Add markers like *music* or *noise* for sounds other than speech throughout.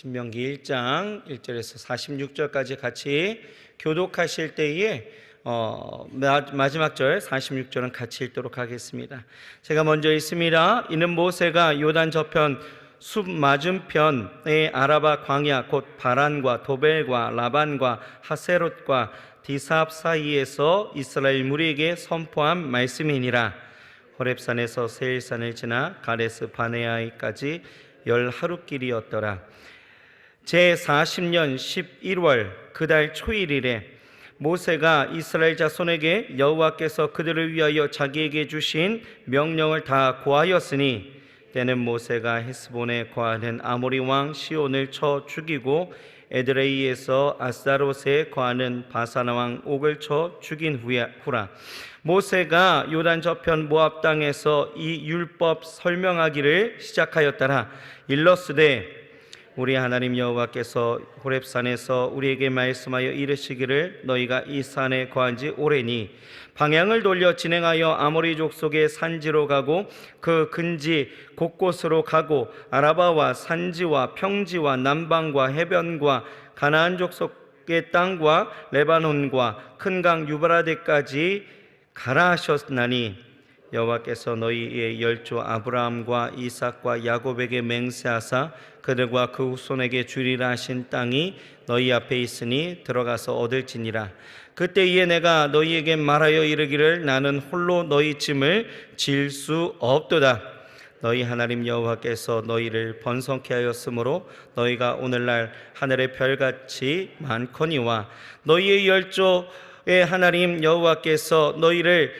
신명기 1장 1절에서 46절까지 같이 교독하실 때에 어, 마- 마지막 절 46절은 같이 읽도록 하겠습니다. 제가 먼저 읽습니다. 이는 모세가 요단 저편 숲 맞은편의 아라바 광야 곧 바란과 도벨과 라반과 하세롯과 디삽 사이에서 이스라엘 무리에게 선포한 말씀이니라. 호렙산에서 세일산을 지나 가레스 바네아이까지 열 하루 길이었더라. 제 40년 11월 그달 초일일에 모세가 이스라엘 자손에게 여호와께서 그들을 위하여 자기에게 주신 명령을 다 고하였으니 때는 모세가 헤스본에 거하는 아모리 왕 시온을 쳐 죽이고 에드레이에서 아스다롯에 거하는 바사나 왕 옥을 쳐 죽인 후라. 모세가 요단 저편 모압 땅에서 이 율법 설명하기를 시작하였더라. 일러스되 우리 하나님 여호와께서 호렙산에서 우리에게 말씀하여 이르시기를 너희가 이 산에 거한 지 오래니 방향을 돌려 진행하여 아모리 족속의 산지로 가고 그 근지 곳곳으로 가고 아라바와 산지와 평지와 남방과 해변과 가나안 족속의 땅과 레바논과 큰 강 유브라데까지 가라 하셨나니 여호와께서 너희의 열조 아브라함과 이삭과 야곱에게 맹세하사 그들과 그 후손에게 주리라 하신 땅이 너희 앞에 있으니 들어가서 얻을지니라. 그때에 내가 너희에게 말하여 이르기를 나는 홀로 너희 짐을 질 수 없도다. 너희 하나님 여호와께서 너희를 번성케 하였으므로 너희가 오늘날 하늘의 별같이 많거니와 너희의 열조의 하나님 여호와께서 너희를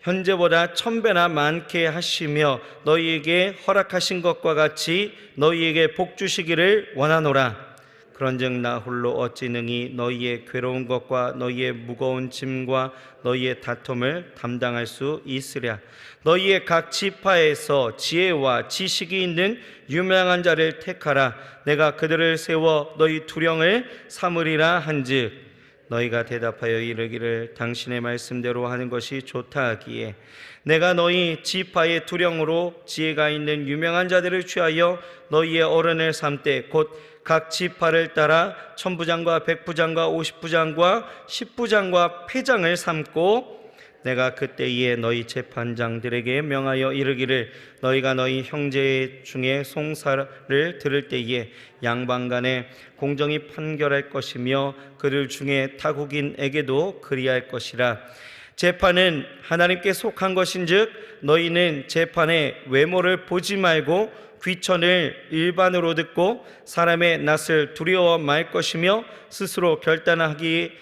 현재보다 천배나 많게 하시며 너희에게 허락하신 것과 같이 너희에게 복 주시기를 원하노라. 그런즉 나 홀로 어찌 능히 너희의 괴로운 것과 너희의 무거운 짐과 너희의 다툼을 담당할 수 있으랴. 너희의 각 지파에서 지혜와 지식이 있는 유명한 자를 택하라. 내가 그들을 세워 너희 두령을 삼으리라 한즉 너희가 대답하여 이르기를 당신의 말씀대로 하는 것이 좋다 하기에 내가 너희 지파의 두령으로 지혜가 있는 유명한 자들을 취하여 너희의 어른을 삼되 곧 각 지파를 따라 천부장과 백부장과 오십부장과 십부장과 패장을 삼고 내가 그때에 너희 재판장들에게 명하여 이르기를 너희가 너희 형제 중에 송사를 들을 때에 양방간에 공정히 판결할 것이며 그들 중에 타국인에게도 그리할 것이라. 재판은 하나님께 속한 것인즉 너희는 재판의 외모를 보지 말고 귀천을 일반으로 듣고 사람의 낯을 두려워 말 것이며 스스로 결단하기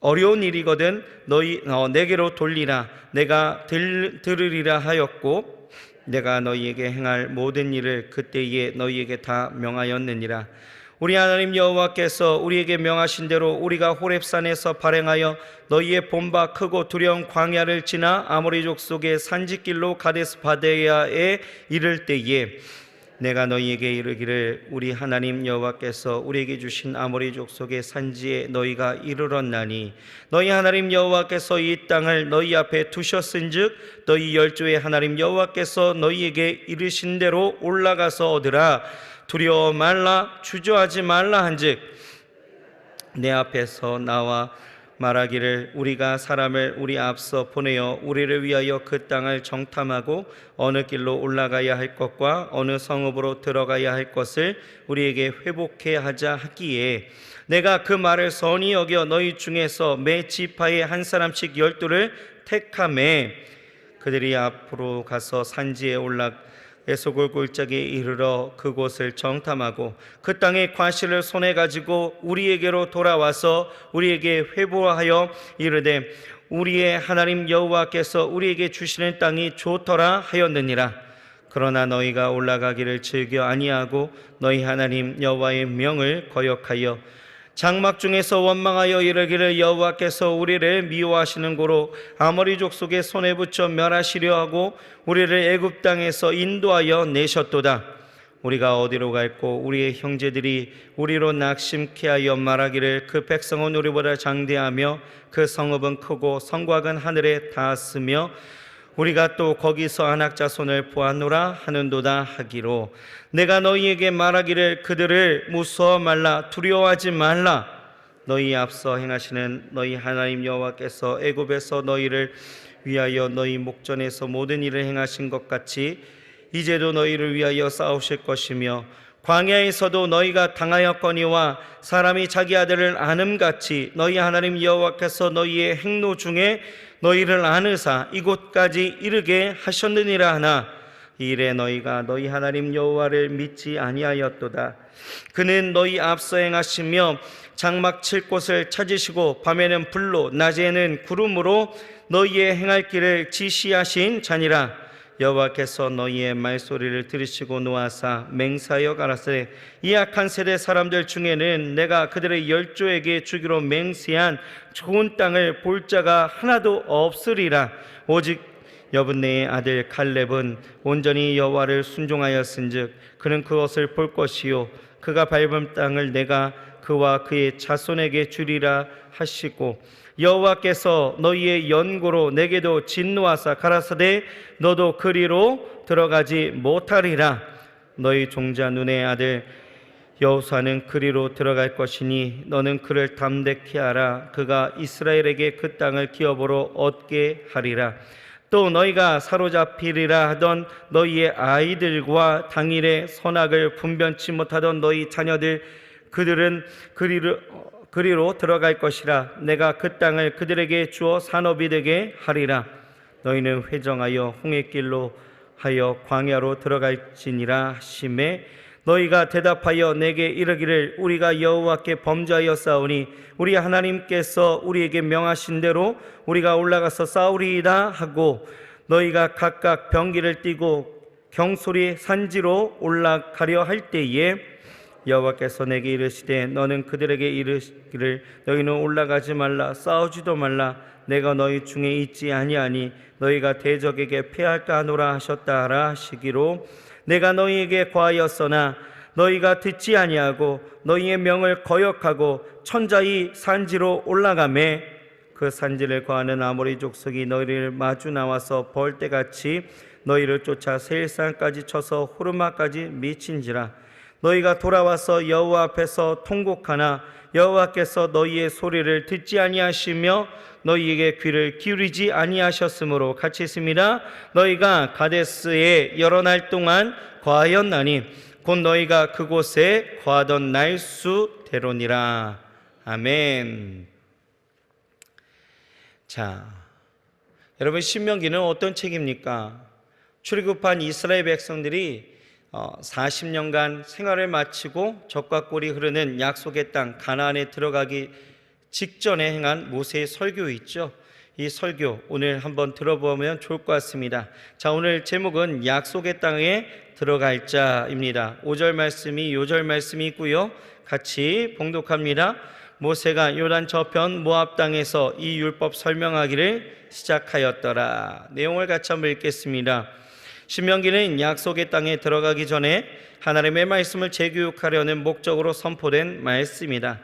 어려운 일이거든 너희 어, 내게로 돌리라. 내가 들, 들으리라 하였고 내가 너희에게 행할 모든 일을 그때에 너희에게 다 명하였느니라. 우리 하나님 여호와께서 우리에게 명하신 대로 우리가 호렙산에서 발행하여 너희의 본바 크고 두려운 광야를 지나 아모리 족 속의 산지길로 가데스 바데야에 이를 때에 내가 너희에게 이르기를 우리 하나님 여호와께서 우리에게 주신 아모리 족속의 산지에 너희가 이르렀나니 너희 하나님 여호와께서 이 땅을 너희 앞에 두셨은즉 너희 열조의 하나님 여호와께서 너희에게 이르신 대로 올라가서 얻으라. 두려워 말라 주저하지 말라 한즉 내 앞에서 나와 말하기를 우리가 사람을 우리 앞서 보내어 우리를 위하여 그 땅을 정탐하고 어느 길로 올라가야 할 것과 어느 성읍으로 들어가야 할 것을 우리에게 회복해 하자 하기에 내가 그 말을 선히 여겨 너희 중에서 매 지파에 한 사람씩 열두를 택함에 그들이 앞으로 가서 산지에 올라 에소골 골짜기에 이르러 그곳을 정탐하고 그 땅의 과실을 손에 가지고 우리에게로 돌아와서 우리에게 회보하여 이르되 우리의 하나님 여호와께서 우리에게 주시는 땅이 좋더라 하였느니라. 그러나 너희가 올라가기를 즐겨 아니하고 너희 하나님 여호와의 명을 거역하여 장막 중에서 원망하여 이르기를 여호와께서 우리를 미워하시는 고로 아모리 족속의 손에 붙여 멸하시려 하고 우리를 애굽 땅에서 인도하여 내셨도다. 우리가 어디로 갈고 우리의 형제들이 우리로 낙심케 하여 말하기를 그 백성은 우리보다 장대하며 그 성읍은 크고 성곽은 하늘에 닿았으며 우리가 또 거기서 안악자손을 보았노라 하는도다 하기로 내가 너희에게 말하기를 그들을 무서워 말라 두려워하지 말라. 너희 앞서 행하시는 너희 하나님 여호와께서 애굽에서 너희를 위하여 너희 목전에서 모든 일을 행하신 것 같이 이제도 너희를 위하여 싸우실 것이며 광야에서도 너희가 당하였거니와 사람이 자기 아들을 아음같이 너희 하나님 여호와께서 너희의 행로 중에 너희를 아느사 이곳까지 이르게 하셨느니라 하나 이래 너희가 너희 하나님 여호와를 믿지 아니하였도다. 그는 너희 앞서 행하시며 장막 칠 곳을 찾으시고 밤에는 불로 낮에는 구름으로 너희의 행할 길을 지시하신 자니라 여호와께서 너희의 말소리를 들으시고 놓아사 맹사여 가라사대 이 악한 세대 사람들 중에는 내가 그들의 열조에게 주기로 맹세한 좋은 땅을 볼 자가 하나도 없으리라. 오직 여분네의 아들 칼렙은 온전히 여호와를 순종하였은즉 그는 그것을 볼 것이요 그가 밟은 땅을 내가 그와 그의 자손에게 주리라 하시고 여호와께서 너희의 연고로 내게도 진노하사 가라사대 너도 그리로 들어가지 못하리라. 너희 종자 눈의 아들 여호사는 그리로 들어갈 것이니 너는 그를 담대케 하라. 그가 이스라엘에게 그 땅을 기업으로 얻게 하리라. 또 너희가 사로잡히리라 하던 너희의 아이들과 당일의 선악을 분변치 못하던 너희 자녀들 그들은 그리로 그리로 들어갈 것이라 내가 그 땅을 그들에게 주어 산업이 되게 하리라. 너희는 회정하여 홍해 길로 하여 광야로 들어갈지니라 하심에 너희가 대답하여 내게 이르기를 우리가 여호와께 범죄하여 싸우니 우리 하나님께서 우리에게 명하신 대로 우리가 올라가서 싸우리이다 하고 너희가 각각 병기를 띠고 경솔이 산지로 올라가려 할 때에 여호와께서 내게 이르시되 너는 그들에게 이르기를 너희는 올라가지 말라 싸우지도 말라 내가 너희 중에 있지 아니하니 너희가 대적에게 패할까 하노라 하셨다라 하시기로 내가 너희에게 과하였으나 너희가 듣지 아니하고 너희의 명을 거역하고 천자의 산지로 올라가매 그 산지를 거하는 아모리 족속이 너희를 마주 나와서 벌떼같이 너희를 쫓아 세일산까지 쳐서 호르마까지 미친지라 너희가 돌아와서 여호와 앞에서 통곡하나 여호와께서 너희의 소리를 듣지 아니하시며 너희에게 귀를 기울이지 아니하셨으므로 같이 있습니다. 너희가 가데스에 여러 날 동안 과하였나니 곧 너희가 그곳에 과하던 날수대로니라. 아멘. 자, 여러분 신명기는 어떤 책입니까? 출애굽한 이스라엘 백성들이 40년간 생활을 마치고 적과 꿀이 흐르는 약속의 땅 가나안에 들어가기 직전에 행한 모세의 설교 있죠. 이 설교 오늘 한번 들어보면 좋을 것 같습니다. 자, 오늘 제목은 약속의 땅에 들어갈 자입니다. 5절 말씀이 요절 말씀이 있고요. 같이 봉독합니다. 모세가 요단 저편 모압 땅에서 이 율법 설명하기를 시작하였더라. 내용을 같이 한번 읽겠습니다. 신명기는 약속의 땅에 들어가기 전에 하나님의 말씀을 재교육하려는 목적으로 선포된 말씀이다.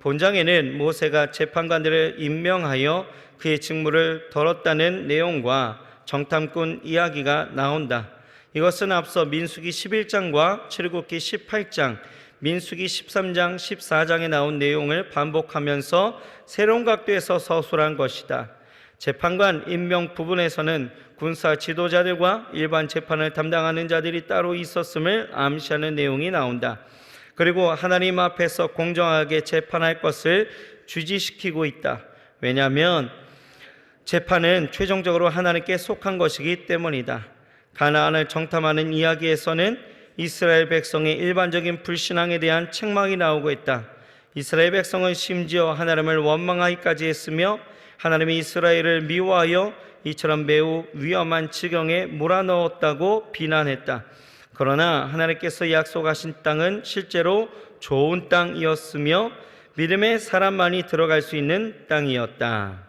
본장에는 모세가 재판관들을 임명하여 그의 직무를 덜었다는 내용과 정탐꾼 이야기가 나온다. 이것은 앞서 민수기 11장과 출애굽기 18장, 민수기 13장, 14장에 나온 내용을 반복하면서 새로운 각도에서 서술한 것이다. 재판관 임명 부분에서는 군사 지도자들과 일반 재판을 담당하는 자들이 따로 있었음을 암시하는 내용이 나온다. 그리고 하나님 앞에서 공정하게 재판할 것을 주지시키고 있다. 왜냐하면 재판은 최종적으로 하나님께 속한 것이기 때문이다. 가나안을 정탐하는 이야기에서는 이스라엘 백성의 일반적인 불신앙에 대한 책망이 나오고 있다. 이스라엘 백성은 심지어 하나님을 원망하기까지 했으며 하나님이 이스라엘을 미워하여 이처럼 매우 위험한 지경에 몰아넣었다고 비난했다. 그러나 하나님께서 약속하신 땅은 실제로 좋은 땅이었으며 믿음의 사람만이 들어갈 수 있는 땅이었다.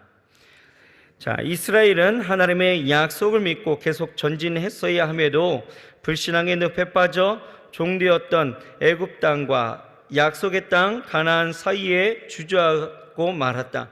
자, 이스라엘은 하나님의 약속을 믿고 계속 전진했어야 함에도 불신앙의 늪에 빠져 종되었던 애굽 땅과 약속의 땅 가나안 사이에 주저하고 말았다.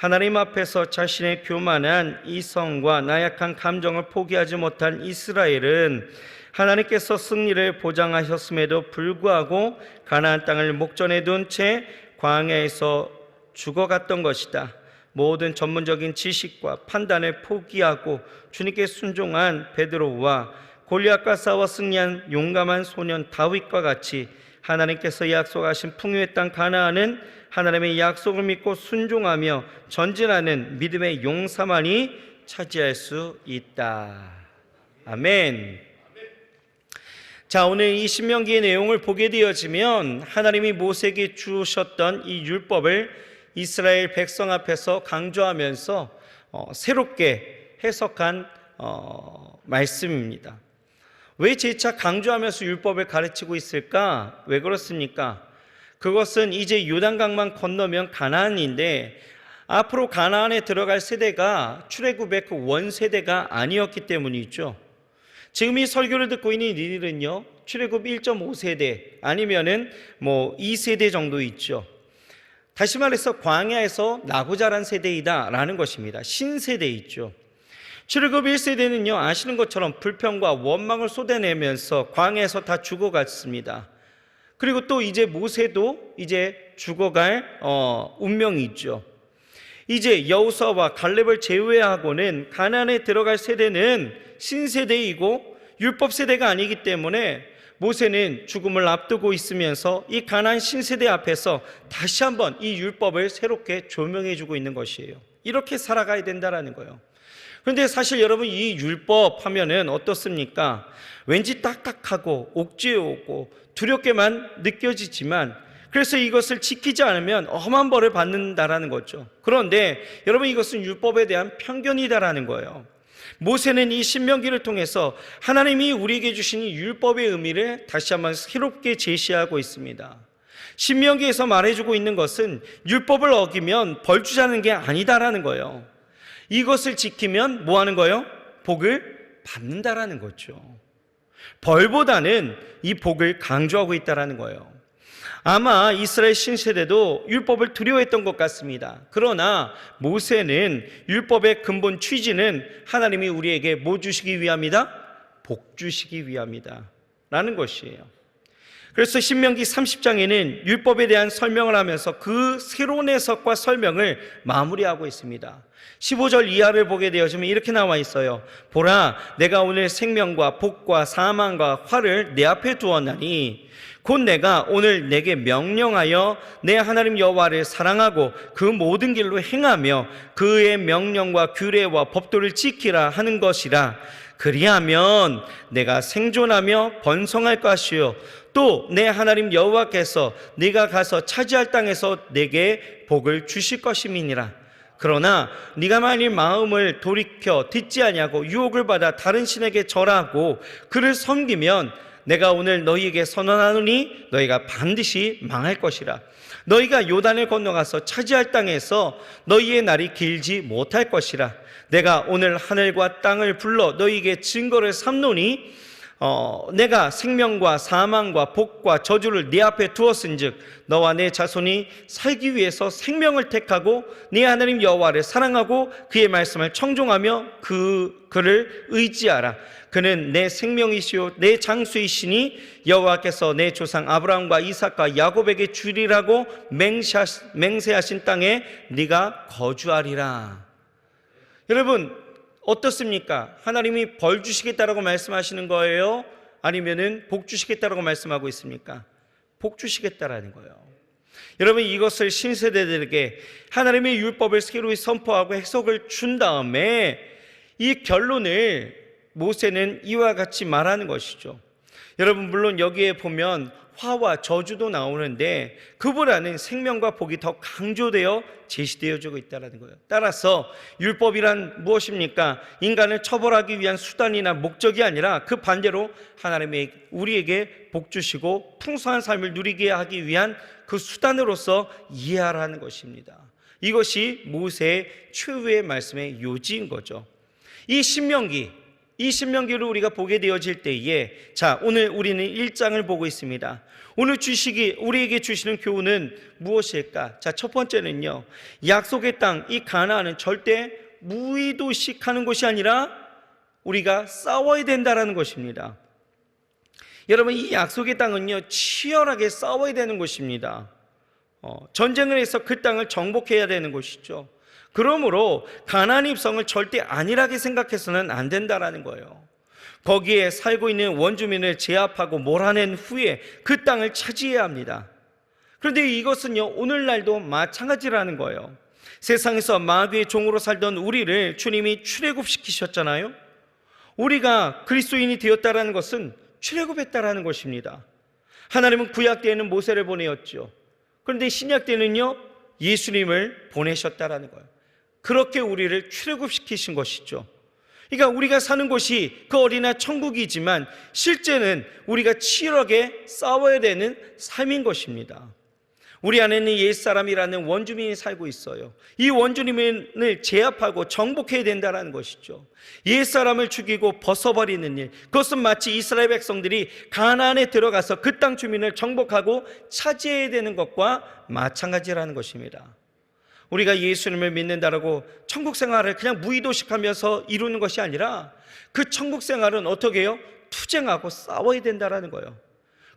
하나님 앞에서 자신의 교만한 이성과 나약한 감정을 포기하지 못한 이스라엘은 하나님께서 승리를 보장하셨음에도 불구하고 가나안 땅을 목전에 둔 채 광야에서 죽어갔던 것이다. 모든 전문적인 지식과 판단을 포기하고 주님께 순종한 베드로와 골리앗과 싸워 승리한 용감한 소년 다윗과 같이 하나님께서 약속하신 풍요의 땅 가나안은 하나님의 약속을 믿고 순종하며 전진하는 믿음의 용사만이 차지할 수 있다. 아멘. 자, 오늘 이 신명기의 내용을 보게 되어지면 하나님이 모세에게 주셨던 이 율법을 이스라엘 백성 앞에서 강조하면서 어, 새롭게 해석한 어, 말씀입니다. 왜 재차 강조하면서 율법을 가르치고 있을까? 왜 그렇습니까? 그것은 이제 요단강만 건너면 가나안인데 앞으로 가나안에 들어갈 세대가 출애굽의 그 원세대가 아니었기 때문이죠. 지금 이 설교를 듣고 있는 이들은요, 출애굽 1.5세대 아니면은 뭐 2세대 정도 있죠. 다시 말해서 광야에서 나고 자란 세대이다라는 것입니다. 신세대 있죠. 출애굽 1세대는요, 아시는 것처럼 불평과 원망을 쏟아내면서 광야에서 다 죽어갔습니다. 그리고 또 이제 모세도 이제 죽어갈 어, 운명이 있죠. 이제 여우사와 갈렙을 제외하고는 가나안에 들어갈 세대는 신세대이고 율법 세대가 아니기 때문에 모세는 죽음을 앞두고 있으면서 이 가나안 신세대 앞에서 다시 한번 이 율법을 새롭게 조명해 주고 있는 것이에요. 이렇게 살아가야 된다라는 거예요. 그런데 사실 여러분 이 율법 하면은 어떻습니까? 왠지 딱딱하고 옥죄 오고 두렵게만 느껴지지만 그래서 이것을 지키지 않으면 험한 벌을 받는다라는 거죠. 그런데 여러분 이것은 율법에 대한 편견이다라는 거예요. 모세는 이 신명기를 통해서 하나님이 우리에게 주신 이 율법의 의미를 다시 한번 새롭게 제시하고 있습니다. 신명기에서 말해주고 있는 것은 율법을 어기면 벌 주자는 게 아니다라는 거예요. 이것을 지키면 뭐 하는 거예요? 복을 받는다라는 거죠. 벌보다는 이 복을 강조하고 있다라는 거예요. 아마 이스라엘 신세대도 율법을 두려워했던 것 같습니다. 그러나 모세는 율법의 근본 취지는 하나님이 우리에게 뭐 주시기 위함이다? 복 주시기 위함이다. 라는 것이에요. 그래서 신명기 30장에는 율법에 대한 설명을 하면서 그 새로운 해석과 설명을 마무리하고 있습니다. 15절 이하를 보게 되어지면 이렇게 나와 있어요. 보라, 내가 오늘 생명과 복과 사망과 화를 내 앞에 두었나니 곧 내가 오늘 내게 명령하여 내 하나님 여호와를 사랑하고 그 모든 길로 행하며 그의 명령과 규례와 법도를 지키라 하는 것이라. 그리하면 내가 생존하며 번성할 것이요 또 내 하나님 여호와께서 네가 가서 차지할 땅에서 내게 복을 주실 것임이니라. 그러나 네가 만일 마음을 돌이켜 듣지 아니하고 유혹을 받아 다른 신에게 절하고 그를 섬기면 내가 오늘 너희에게 선언하노니 너희가 반드시 망할 것이라. 너희가 요단을 건너가서 차지할 땅에서 너희의 날이 길지 못할 것이라. 내가 오늘 하늘과 땅을 불러 너희에게 증거를 삼노니 어, 내가 생명과 사망과 복과 저주를 네 앞에 두었은즉 너와 내 자손이 살기 위해서 생명을 택하고 네 하나님 여호와를 사랑하고 그의 말씀을 청종하며 그 그를 의지하라. 그는 내 생명이시요 내 장수이시니 여호와께서 내 조상 아브라함과 이삭과 야곱에게 주리라고 맹세하신 땅에 네가 거주하리라. 여러분 어떻습니까? 하나님이 벌 주시겠다라고 말씀하시는 거예요? 아니면은 복 주시겠다라고 말씀하고 있습니까? 복 주시겠다라는 거예요. 여러분 이것을 신세대들에게 하나님의 율법을 새로 선포하고 해석을 준 다음에 이 결론을 모세는 이와 같이 말하는 것이죠. 여러분 물론 여기에 보면 화와 저주도 나오는데 그보다는 생명과 복이 더 강조되어 제시되어지고 있다는 거예요. 따라서 율법이란 무엇입니까? 인간을 처벌하기 위한 수단이나 목적이 아니라 그 반대로 하나님의 우리에게 복 주시고 풍성한 삶을 누리게 하기 위한 그 수단으로서 이해하라는 것입니다. 이것이 모세의 최후의 말씀의 요지인 거죠. 이 신명기 이 신명기를 우리가 보게 되어질 때에 자, 오늘 우리는 1장을 보고 있습니다. 오늘 주식이 우리에게 주시는 교훈은 무엇일까? 자, 첫 번째는요. 약속의 땅, 이 가나안은 절대 무의도식하는 곳이 아니라 우리가 싸워야 된다라는 것입니다. 여러분 이 약속의 땅은요 치열하게 싸워야 되는 곳입니다. 어, 전쟁을 해서 그 땅을 정복해야 되는 곳이죠. 그러므로 가나안 입성을 절대 안일하게 생각해서는 안 된다라는 거예요. 거기에 살고 있는 원주민을 제압하고 몰아낸 후에 그 땅을 차지해야 합니다. 그런데 이것은요 오늘날도 마찬가지라는 거예요. 세상에서 마귀의 종으로 살던 우리를 주님이 출애굽시키셨잖아요. 우리가 그리스도인이 되었다라는 것은 출애굽했다라는 것입니다. 하나님은 구약 때에는 모세를 보내었죠. 그런데 신약 때는요 예수님을 보내셨다라는 거예요. 그렇게 우리를 출애굽시키신 것이죠. 그러니까 우리가 사는 곳이 그 어린아 천국이지만 실제는 우리가 치열하게 싸워야 되는 삶인 것입니다. 우리 안에는 옛사람이라는 원주민이 살고 있어요. 이 원주민을 제압하고 정복해야 된다는 것이죠. 옛사람을 죽이고 벗어버리는 일. 그것은 마치 이스라엘 백성들이 가나안에 들어가서 그 땅 주민을 정복하고 차지해야 되는 것과 마찬가지라는 것입니다. 우리가 예수님을 믿는다라고 천국 생활을 그냥 무의도식하면서 이루는 것이 아니라 그 천국 생활은 어떻게 해요? 투쟁하고 싸워야 된다라는 거예요.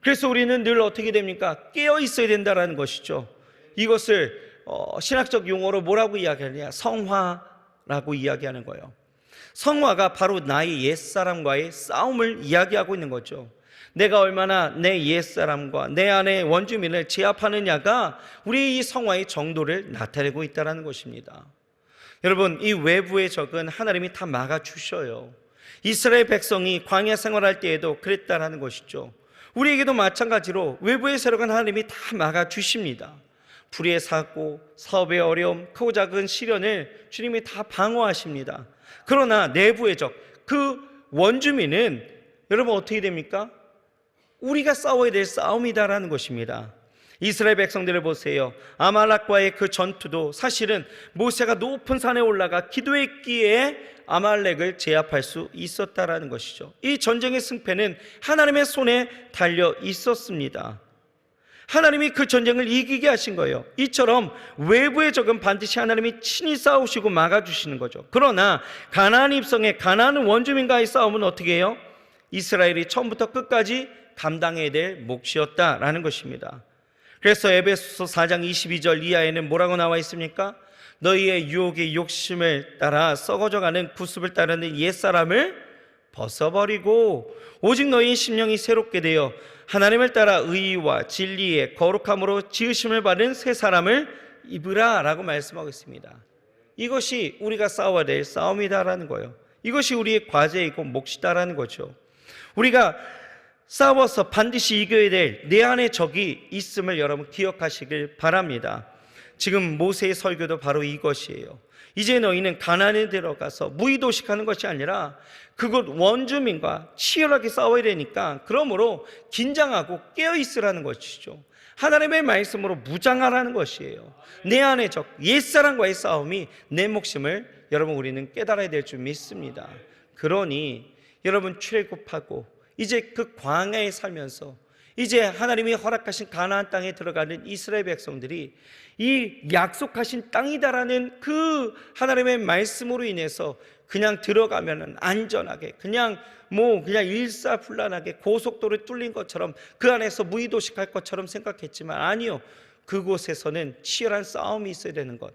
그래서 우리는 늘 어떻게 됩니까? 깨어 있어야 된다라는 것이죠. 이것을 어, 신학적 용어로 뭐라고 이야기하느냐? 성화라고 이야기하는 거예요. 성화가 바로 나의 옛사람과의 싸움을 이야기하고 있는 거죠. 내가 얼마나 내 옛사람과 내 안의 원주민을 제압하느냐가 우리 이 성화의 정도를 나타내고 있다는 것입니다. 여러분, 이 외부의 적은 하나님이 다 막아주셔요. 이스라엘 백성이 광야 생활할 때에도 그랬다라는 것이죠. 우리에게도 마찬가지로 외부의 세력은 하나님이 다 막아주십니다. 불의의 사고, 사업의 어려움, 크고 작은 시련을 주님이 다 방어하십니다. 그러나 내부의 적, 그 원주민은 여러분 어떻게 됩니까? 우리가 싸워야 될 싸움이다라는 것입니다. 이스라엘 백성들을 보세요. 아말렉과의 그 전투도 사실은 모세가 높은 산에 올라가 기도했기에 아말렉을 제압할 수 있었다라는 것이죠. 이 전쟁의 승패는 하나님의 손에 달려 있었습니다. 하나님이 그 전쟁을 이기게 하신 거예요. 이처럼 외부의 적은 반드시 하나님이 친히 싸우시고 막아주시는 거죠. 그러나 가나안 입성의 가나안 원주민과의 싸움은 어떻게 해요? 이스라엘이 처음부터 끝까지 감당해야 될 몫이었다라는 것입니다. 그래서 에베소서 4장 22절 이하에는 뭐라고 나와 있습니까? 너희의 유혹의 욕심을 따라 썩어져가는 구습을 따르는 옛사람을 벗어버리고 오직 너희 심령이 새롭게 되어 하나님을 따라 의와 진리의 거룩함으로 지으심을 받은 새 사람을 입으라라고 말씀하고 있습니다. 이것이 우리가 싸워야 될 싸움이다라는 거예요. 이것이 우리의 과제이고 몫이다라는 거죠. 우리가 싸워서 반드시 이겨야 될 내 안에 적이 있음을 여러분 기억하시길 바랍니다. 지금 모세의 설교도 바로 이것이에요. 이제 너희는 가난에 들어가서 무의도식하는 것이 아니라 그곳 원주민과 치열하게 싸워야 되니까 그러므로 긴장하고 깨어 있으라는 것이죠. 하나님의 말씀으로 무장하라는 것이에요. 내 안의 적 옛사람과의 싸움이 내 목숨을 여러분 우리는 깨달아야 될 줄 믿습니다. 그러니 여러분 출애굽하고 이제 그 광야에 살면서 이제 하나님이 허락하신 가나안 땅에 들어가는 이스라엘 백성들이 이 약속하신 땅이다라는 그 하나님의 말씀으로 인해서 그냥 들어가면은 안전하게 그냥 뭐 그냥 일사불란하게 고속도로 뚫린 것처럼 그 안에서 무의도식할 것처럼 생각했지만 아니요. 그곳에서는 치열한 싸움이 있어야 되는 것.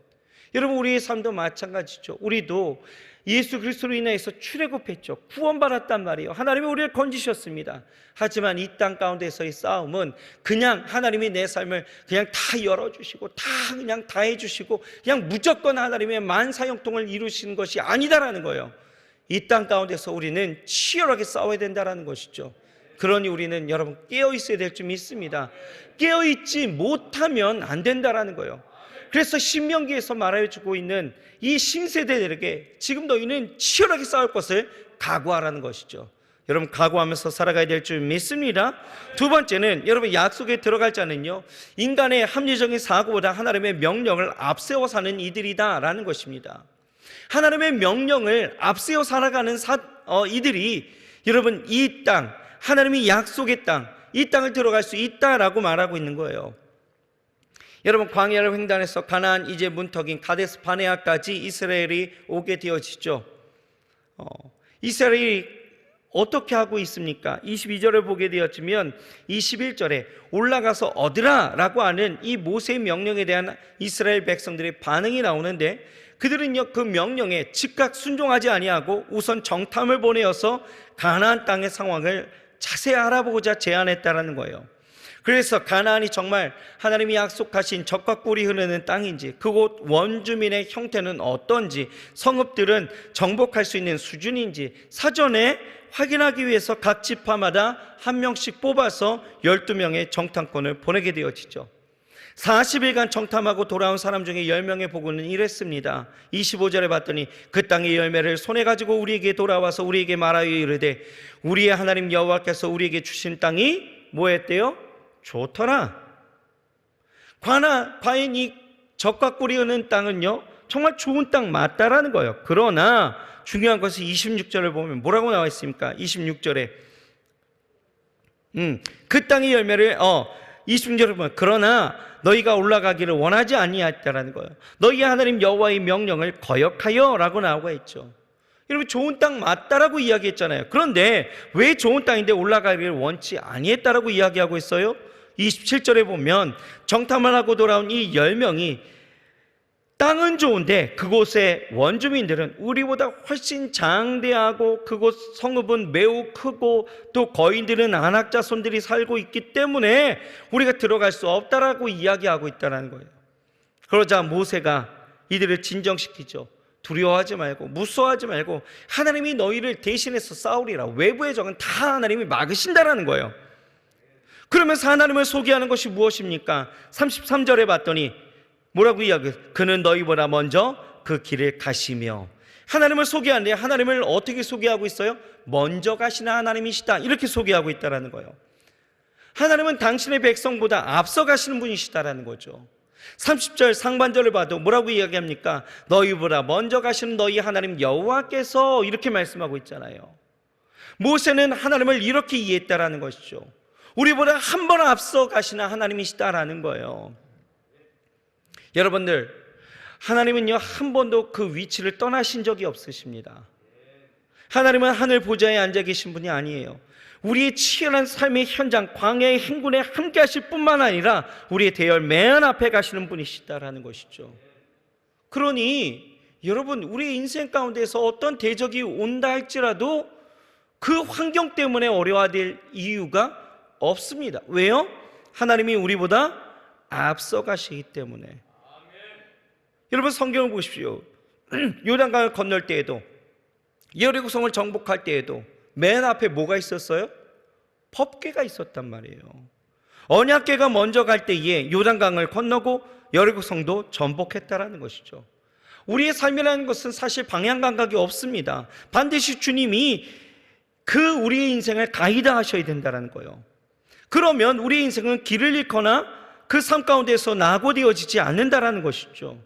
여러분 우리의 삶도 마찬가지죠. 우리도 예수 그리스도로 인해서 출애굽했죠. 구원받았단 말이에요. 하나님이 우리를 건지셨습니다. 하지만 이 땅 가운데서의 싸움은 그냥 하나님이 내 삶을 그냥 다 열어주시고 다 그냥 다 해주시고 그냥 무조건 하나님의 만사형통을 이루시는 것이 아니다라는 거예요. 이 땅 가운데서 우리는 치열하게 싸워야 된다라는 것이죠. 그러니 우리는 여러분 깨어 있어야 될 줄 믿습니다. 깨어 있지 못하면 안 된다라는 거예요. 그래서 신명기에서 말해주고 있는 이 신세대들에게 지금 너희는 치열하게 싸울 것을 각오하라는 것이죠. 여러분 각오하면서 살아가야 될 줄 믿습니다. 두 번째는 여러분 약속에 들어갈 자는요 인간의 합리적인 사고보다 하나님의 명령을 앞세워 사는 이들이다라는 것입니다. 하나님의 명령을 앞세워 살아가는 사, 어, 이들이 여러분 이 땅 하나님이 약속의 땅 이 땅을 들어갈 수 있다라고 말하고 있는 거예요. 여러분 광야를 횡단해서 가나안 이제 문턱인 가데스 바네아까지 이스라엘이 오게 되어지죠. 어, 이스라엘이 어떻게 하고 있습니까? 22절을 보게 되었지만 21절에 올라가서 얻으라라고 하는 이 모세의 명령에 대한 이스라엘 백성들의 반응이 나오는데 그들은요 그 명령에 즉각 순종하지 아니하고 우선 정탐을 보내어서 가나안 땅의 상황을 자세히 알아보고자 제안했다라는 거예요. 그래서 가나안이 정말 하나님이 약속하신 적과 꿀이 흐르는 땅인지 그곳 원주민의 형태는 어떤지 성읍들은 정복할 수 있는 수준인지 사전에 확인하기 위해서 각 지파마다 한 명씩 뽑아서 12명의 정탐권을 보내게 되어지죠. 40일간 정탐하고 돌아온 사람 중에 10명의 보고는 이랬습니다. 25절에 봤더니 그 땅의 열매를 손에 가지고 우리에게 돌아와서 우리에게 말하여 이르되 우리의 하나님 여호와께서 우리에게 주신 땅이 뭐였대요? 좋더라. 과나 과연 이 적과 꿀이 흐는 땅은요 정말 좋은 땅 맞다라는 거예요. 그러나 중요한 것은 26절을 보면 뭐라고 나와 있습니까? 26절에 음, 그 땅의 열매를 어 26절을 보면 그러나 너희가 올라가기를 원하지 아니하였다라는 거예요. 너희 하나님 여호와의 명령을 거역하여라고 나오고 있죠. 여러분 좋은 땅 맞다라고 이야기했잖아요. 그런데 왜 좋은 땅인데 올라가기를 원치 아니했다라고 이야기하고 있어요? 27절에 보면 정탐을 하고 돌아온 이 10명이 땅은 좋은데 그곳의 원주민들은 우리보다 훨씬 장대하고 그곳 성읍은 매우 크고 또 거인들은 안악자손들이 살고 있기 때문에 우리가 들어갈 수 없다라고 이야기하고 있다는 거예요. 그러자 모세가 이들을 진정시키죠. 두려워하지 말고 무서워하지 말고 하나님이 너희를 대신해서 싸우리라. 외부의 적은 다 하나님이 막으신다라는 거예요. 그러면서 하나님을 소개하는 것이 무엇입니까? 33절에 봤더니 뭐라고 이야기해? 그는 너희보다 먼저 그 길을 가시며 하나님을 소개하는데 하나님을 어떻게 소개하고 있어요? 먼저 가시는 하나님이시다. 이렇게 소개하고 있다라는 거예요. 하나님은 당신의 백성보다 앞서 가시는 분이시다라는 거죠. 30절 상반절을 봐도 뭐라고 이야기합니까? 너희보다 먼저 가시는 너희 하나님 여호와께서 이렇게 말씀하고 있잖아요. 모세는 하나님을 이렇게 이해했다라는 것이죠. 우리보다 한 번 앞서 가시는 하나님이시다라는 거예요. 여러분들, 하나님은요, 한 번도 그 위치를 떠나신 적이 없으십니다. 하나님은 하늘 보좌에 앉아 계신 분이 아니에요. 우리의 치열한 삶의 현장, 광야의 행군에 함께 하실 뿐만 아니라 우리의 대열 맨 앞에 가시는 분이시다라는 것이죠. 그러니 여러분, 우리의 인생 가운데서 어떤 대적이 온다 할지라도 그 환경 때문에 어려워될 이유가 없습니다. 왜요? 하나님이 우리보다 앞서 가시기 때문에. 여러분 성경을 보십시오. *clears throat* 요단강을 건널 때에도 여리고성을 정복할 때에도 맨 앞에 뭐가 있었어요? 법궤가 있었단 말이에요. 언약궤가 먼저 갈 때에 요단강을 건너고 여리고성도 전복했다라는 것이죠. 우리의 삶이라는 것은 사실 방향 감각이 없습니다. 반드시 주님이 그 우리의 인생을 가이드 하셔야 된다는 거예요. 그러면 우리의 인생은 길을 잃거나 그 삶 가운데서 낙오되어지지 않는다라는 것이죠.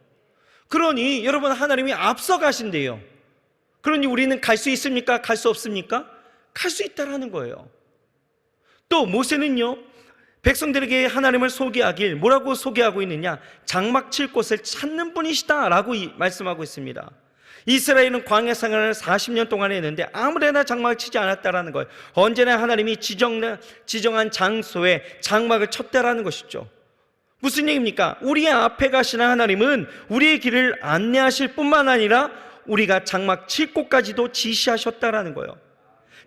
그러니 여러분 하나님이 앞서 가신대요. 그러니 우리는 갈 수 있습니까? 갈 수 없습니까? 갈 수 있다라는 거예요. 또 모세는요. 백성들에게 하나님을 소개하길 뭐라고 소개하고 있느냐? 장막 칠 곳을 찾는 분이시다라고 말씀하고 있습니다. 이스라엘은 광야 생활을 40년 동안 했는데 아무데나 장막을 치지 않았다라는 거예요. 언제나 하나님이 지정, 지정한 장소에 장막을 쳤다라는 것이죠. 무슨 얘기입니까? 우리의 앞에 가시는 하나님은 우리의 길을 안내하실 뿐만 아니라 우리가 장막 칠 곳까지도 지시하셨다라는 거예요.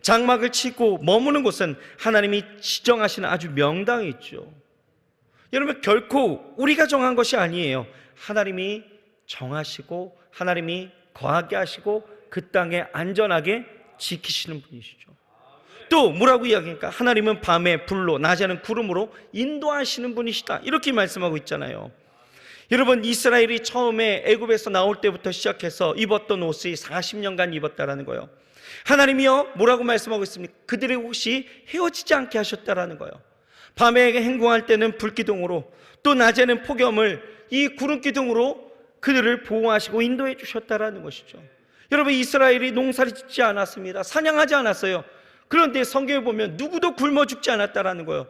장막을 치고 머무는 곳은 하나님이 지정하시는 아주 명당이 있죠. 여러분 결코 우리가 정한 것이 아니에요. 하나님이 정하시고 하나님이 거하게 하시고 그 땅에 안전하게 지키시는 분이시죠. 또 뭐라고 이야기합니까? 하나님은 밤에 불로 낮에는 구름으로 인도하시는 분이시다. 이렇게 말씀하고 있잖아요. 여러분 이스라엘이 처음에 애굽에서 나올 때부터 시작해서 입었던 옷이 40년간 입었다라는 거예요. 하나님이요 뭐라고 말씀하고 있습니까? 그들의 옷이 헤어지지 않게 하셨다라는 거예요. 밤에 행궁할 때는 불기둥으로 또 낮에는 폭염을 이 구름 기둥으로 그들을 보호하시고 인도해 주셨다라는 것이죠. 여러분 이스라엘이 농사를 짓지 않았습니다. 사냥하지 않았어요. 그런데 성경에 보면 누구도 굶어 죽지 않았다라는 거예요.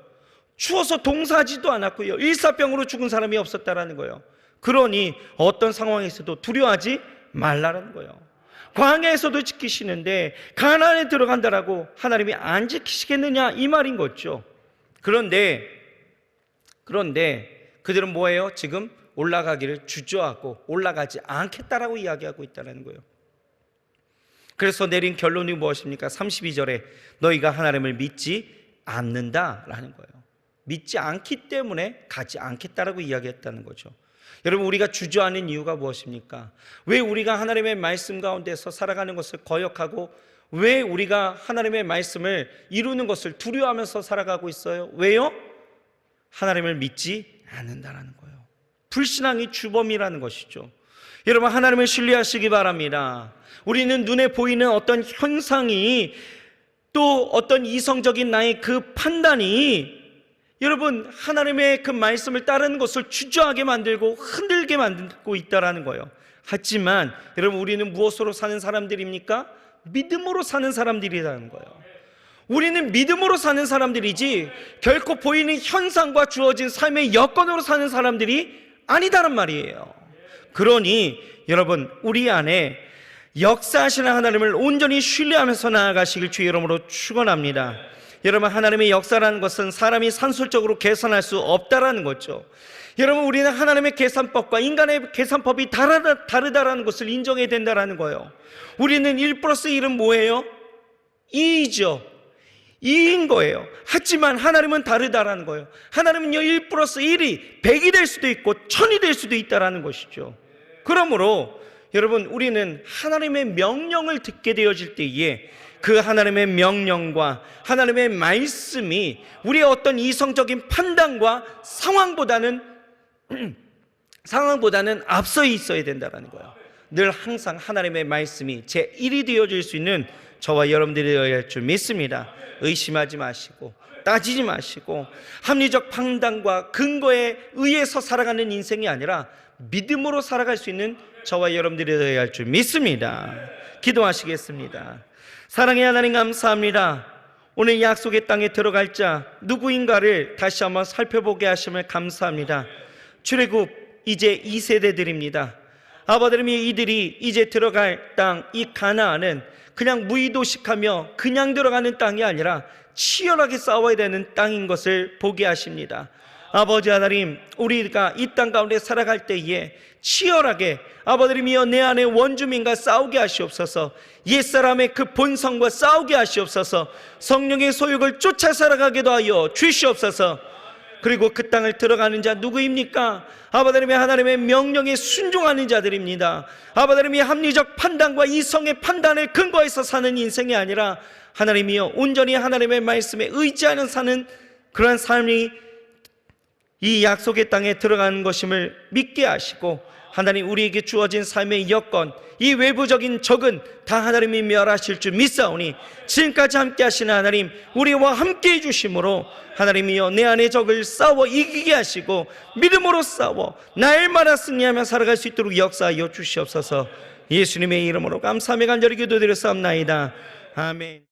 추워서 동사하지도 않았고요. 일사병으로 죽은 사람이 없었다라는 거예요. 그러니 어떤 상황에서도 두려워하지 말라라는 거예요. 광야에서도 지키시는데 가나안에 들어간다라고 하나님이 안 지키시겠느냐 이 말인 거죠. 그런데 그런데 그들은 뭐예요? 지금 올라가기를 주저하고 올라가지 않겠다라고 이야기하고 있다는 거예요. 그래서 내린 결론이 무엇입니까? 32절에 너희가 하나님을 믿지 않는다라는 거예요. 믿지 않기 때문에 가지 않겠다라고 이야기했다는 거죠. 여러분 우리가 주저하는 이유가 무엇입니까? 왜 우리가 하나님의 말씀 가운데서 살아가는 것을 거역하고 왜 우리가 하나님의 말씀을 이루는 것을 두려워하면서 살아가고 있어요? 왜요? 하나님을 믿지 않는다라는 거예요. 불신앙이 주범이라는 것이죠. 여러분 하나님을 신뢰하시기 바랍니다. 우리는 눈에 보이는 어떤 현상이 또 어떤 이성적인 나의 그 판단이 여러분 하나님의 그 말씀을 따르는 것을 주저하게 만들고 흔들게 만들고 있다라는 거예요. 하지만 여러분 우리는 무엇으로 사는 사람들입니까? 믿음으로 사는 사람들이라는 거예요. 우리는 믿음으로 사는 사람들이지 결코 보이는 현상과 주어진 삶의 여건으로 사는 사람들이 아니다란 말이에요. 그러니 여러분 우리 안에 역사하시는 하나님을 온전히 신뢰하면서 나아가시길 주의 이름으로 축원합니다. 여러분 하나님의 역사라는 것은 사람이 산술적으로 계산할 수 없다라는 거죠. 여러분 우리는 하나님의 계산법과 인간의 계산법이 다르다, 다르다라는 것을 인정해야 된다라는 거예요. 우리는 1 플러스 1은 뭐예요? 2이죠. 2인 거예요. 하지만 하나님은 다르다라는 거예요. 하나님은요 1 플러스 1이 100이 될 수도 있고 1000이 될 수도 있다라는 것이죠. 그러므로 여러분 우리는 하나님의 명령을 듣게 되어질 때에 그 하나님의 명령과 하나님의 말씀이 우리의 어떤 이성적인 판단과 상황보다는 *clears throat* 상황보다는 앞서 있어야 된다는 거예요. 늘 항상 하나님의 말씀이 제 1이 되어질 수 있는 저와 여러분들이 되어야 할줄 믿습니다. 의심하지 마시고 따지지 마시고 합리적 판단과 근거에 의해서 살아가는 인생이 아니라 믿음으로 살아갈 수 있는 저와 여러분들이 되어야 할 줄 믿습니다. 기도하시겠습니다. 사랑의 하나님 감사합니다. 오늘 약속의 땅에 들어갈 자 누구인가를 다시 한번 살펴보게 하심을 감사합니다. 출애굽 이제 2세대들입니다. 아버님이 이들이 이제 들어갈 땅 이 가나안은 그냥 무의도식하며 그냥 들어가는 땅이 아니라 치열하게 싸워야 되는 땅인 것을 보게 하십니다. 아버지 하나님, 우리가 이 땅 가운데 살아갈 때에 치열하게 아버님이여 내 안에 원주민과 싸우게 하시옵소서. 옛사람의 그 본성과 싸우게 하시옵소서. 성령의 소욕을 쫓아 살아가게 도 하여 주시옵소서. 그리고 그 땅을 들어가는 자 누구입니까? 아버님의 하나님의 명령에 순종하는 자들입니다. 아버님이 합리적 판단과 이성의 판단을 근거해서 사는 인생이 아니라 하나님이여 온전히 하나님의 말씀에 의지하는 사는 그러한 삶이 이 약속의 땅에 들어가는 것임을 믿게 하시고 하나님 우리에게 주어진 삶의 여건 이 외부적인 적은 다 하나님이 멸하실 줄 믿사오니 지금까지 함께 하시는 하나님 우리와 함께 해 주심으로 하나님이여 내 안의 적을 싸워 이기게 하시고 믿음으로 싸워 날마다 승리하며 살아갈 수 있도록 역사하여 주시옵소서. 예수님의 이름으로 감사하며 간절히 기도드렸사옵나이다. 아멘